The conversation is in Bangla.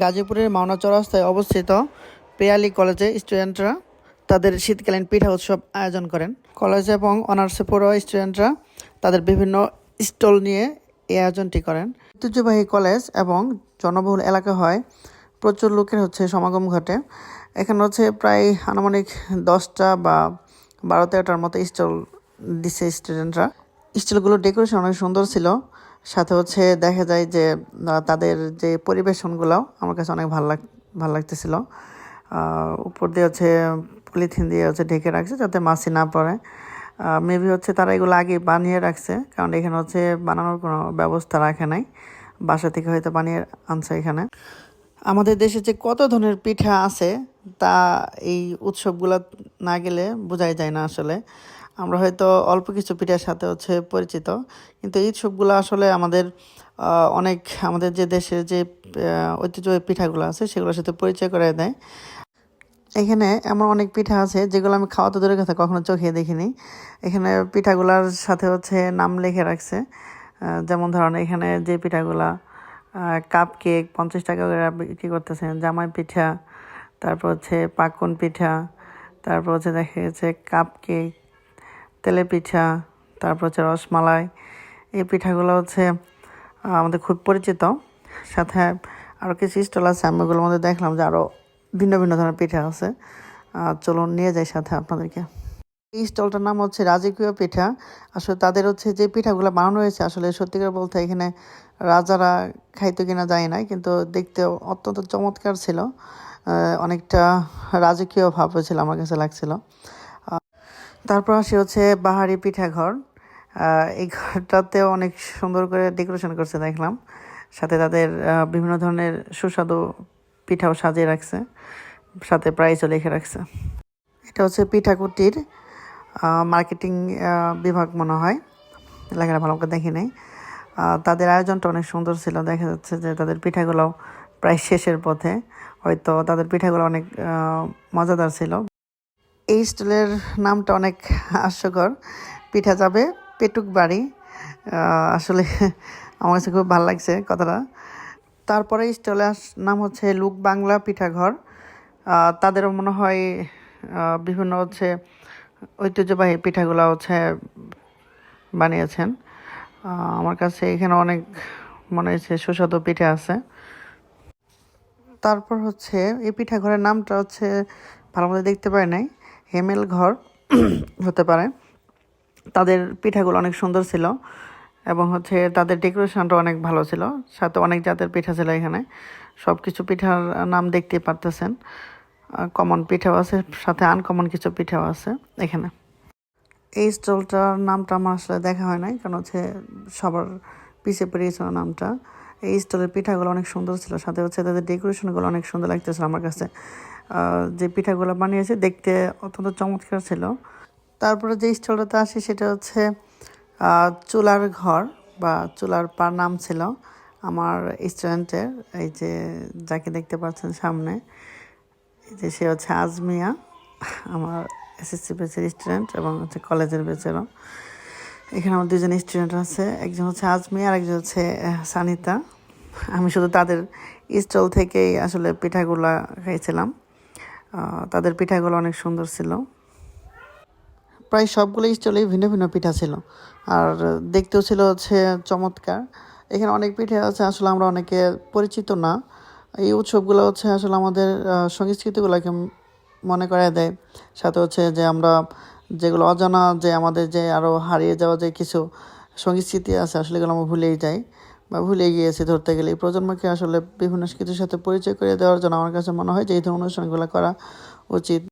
গাজীপুরের মাওনা চৌরাস্তায় অবস্থিত পেয়ালি কলেজে স্টুডেন্টরা তাদের শীতকালীন পিঠা উৎসব আয়োজন করেন। কলেজ এবং অনার্সে পড়ুয়া স্টুডেন্টরা তাদের বিভিন্ন স্টল নিয়ে এই আয়োজনটি করেন। ঐতিহ্যবাহী কলেজ এবং জনবহুল এলাকা হয়। প্রচুর লোকের হচ্ছে সমাগম ঘটে। এখানে হচ্ছে প্রায় আনুমানিক দশটা বা বারো তেরোটার মতো স্টল দিচ্ছে স্টুডেন্টরা। স্টলগুলোর ডেকোরেশন অনেক সুন্দর ছিল। সাথে হচ্ছে দেখা যায় যে তাদের যে পরিবেশনগুলো আমার কাছে অনেক ভালো লাগ, ভালো লাগতেছিল। উপর দিয়ে হচ্ছে পলিথিন দিয়ে হচ্ছে ঢেকে রাখছে যাতে মাছি না পড়ে। মেবি হচ্ছে তারা এগুলো আগে বানিয়ে রাখছে, কারণ এখানে হচ্ছে বানানোর কোনো ব্যবস্থা রাখে নাই। বাসা থেকে হয়তো বানিয়ে আনছে এখানে। আমাদের দেশে যে কত ধরনের পিঠা আছে, তা এই উৎসবগুলো না গেলে বোঝাই যায় না আসলে। আমরা হয়তো অল্প কিছু পিঠার সাথে হচ্ছে পরিচিত। কিন্তু এই উৎসবগুলো আসলে আমাদের অনেক আমাদের যে দেশের যে ঐতিহ্যবাহী পিঠাগুলো আছে সেগুলোর সাথে পরিচয় করে দেয়। এখানে এমন অনেক পিঠা আছে যেগুলো আমি খাওয়াতে দূরের কথা, কখনো চোখে দেখিনি। এখানে পিঠাগুলার সাথে হচ্ছে নাম লিখে রাখছে। যেমন ধরেন এখানে যে পিঠাগুলা কাপ কেক পঞ্চাশ টাকা করে বিক্রি করতেছেন জামাই পিঠা, তারপর হচ্ছে পাকন পিঠা, তারপর হচ্ছে দেখা গেছে কাপ কেক তেলে পিঠা, তারপর হচ্ছে রসমালাই। এই পিঠাগুলো হচ্ছে আমাদের খুব পরিচিত। সাথে আরও কিছু স্টল আছে, আমি ওগুলোর মধ্যে দেখলাম যে আরও ভিন্ন ভিন্ন ধরনের পিঠা আছে। চলুন নিয়ে যাই সাথে আপনাদেরকে। এই স্টলটার নাম হচ্ছে রাজকীয় পিঠা। আসলে তাদের হচ্ছে যে পিঠাগুলো বানানো হয়েছে, আসলে সত্যিকার বলতে এখানে রাজারা খাইতো কিনা যায় না, কিন্তু দেখতে অত্যন্ত চমৎকার ছিল। অনেকটা রাজকীয় ভাব হয়েছিল আমার কাছে লাগছিল। তারপর আসে হচ্ছে বাহারি পিঠাঘর। এই ঘরটাতেও অনেক সুন্দর করে ডেকোরেশন করছে, দেখলাম। সাথে তাদের বিভিন্ন ধরনের সুস্বাদু পিঠাও সাজিয়ে রাখছে। সাথে প্রাইসও লিখে রাখছে। এটা হচ্ছে পিঠাকুটির মার্কেটিং বিভাগ মনে হয়। লেখাটা ভালো করে দেখি নাই। তাদের আয়োজনটা অনেক সুন্দর ছিল। দেখা যাচ্ছে যে তাদের পিঠাগুলো প্রায় শেষের পথে। হয়তো তাদের পিঠাগুলো অনেক মজাদার ছিল। এই স্টলের নামটা অনেক হাস্যকর। পিঠা যাবে পেটুক বাড়ি। আসলে আমার কাছে খুব ভালো লাগছে কথাটা। তারপরে স্টলের নাম হচ্ছে লুক বাংলা পিঠাঘর তাদেরও মনে হয় বিভিন্ন হচ্ছে ঐতিহ্যবাহী পিঠাগুলো হচ্ছে বানিয়েছেন। আমার কাছে এখানে অনেক মনে হয়েছে সুস্বাদু পিঠা আছে। তারপর হচ্ছে এই পিঠাঘরের নামটা হচ্ছে ভালো মতো দেখতে পাই নাই। হেমেল ঘর হতে পারে। তাদের পিঠাগুলো অনেক সুন্দর ছিল এবং হচ্ছে তাদের ডেকোরেশনটা অনেক ভালো ছিল। সাথে অনেক জাতের পিঠা ছিল এখানে। সব কিছু পিঠার নাম দেখতে পারতেছেন। কমন পিঠাও আছে, সাথে আনকমন কিছু পিঠাও আছে এখানে। এই স্টলটার নামটা আমার আসলে দেখা হয় নাই, কারণ হচ্ছে সবার পিছিয়ে পড়ে গেছিল নামটা। এই স্টলের পিঠাগুলো অনেক সুন্দর ছিল। সাথে হচ্ছে তাদের ডেকোরেশনগুলো অনেক সুন্দর লাগতেছিল আমার কাছে। যে পিঠাগুলো বানিয়েছে দেখতে অত্যন্ত চমৎকার ছিল। তারপরে যে স্টলটাতে আসি সেটা হচ্ছে চুলার ঘর বা চুলার পা নাম ছিল আমার স্টুডেন্টের, এই যে যাকে দেখতে পাচ্ছেন সামনে। এই যে সে হচ্ছে আজমিয়া, আমার এসএসসি বেচের স্টুডেন্ট এবং হচ্ছে কলেজের বেচেরও এখানে আমার দুজন স্টুডেন্ট আছে। একজন হচ্ছে আজমি আর একজন হচ্ছে সানিতা। আমি শুধু তাদের স্টল থেকেই আসলে পিঠাগুলা খাইছিলাম। তাদের পিঠাগুলো অনেক সুন্দর ছিল। প্রায় সবগুলো স্টলেই ভিন্ন ভিন্ন পিঠা ছিল। আর দেখতেও ছিল হচ্ছে চমৎকার। এখানে অনেক পিঠা আছে, আসলে আমরা অনেকে পরিচিত না। এই উৎসবগুলো হচ্ছে আসলে আমাদের সংস্কৃতিগুলোকে মনে করায় দেয়। সাথে হচ্ছে যে আমরা যেগুলো অজানা যে আমাদের যে আরও হারিয়ে যাওয়া যে কিছু সংস্কৃতি আছে, আসলে এগুলো আমরা ভুলেই যাই বা ভুলে গিয়েছি ধরতে গেলে। এই প্রজন্মকে আসলে বিভিন্ন কিছুর সাথে পরিচয় করিয়ে দেওয়ার জন্য আমার কাছে মনে হয় যে এই ধরনের অনুষ্ঠানগুলো করা উচিত।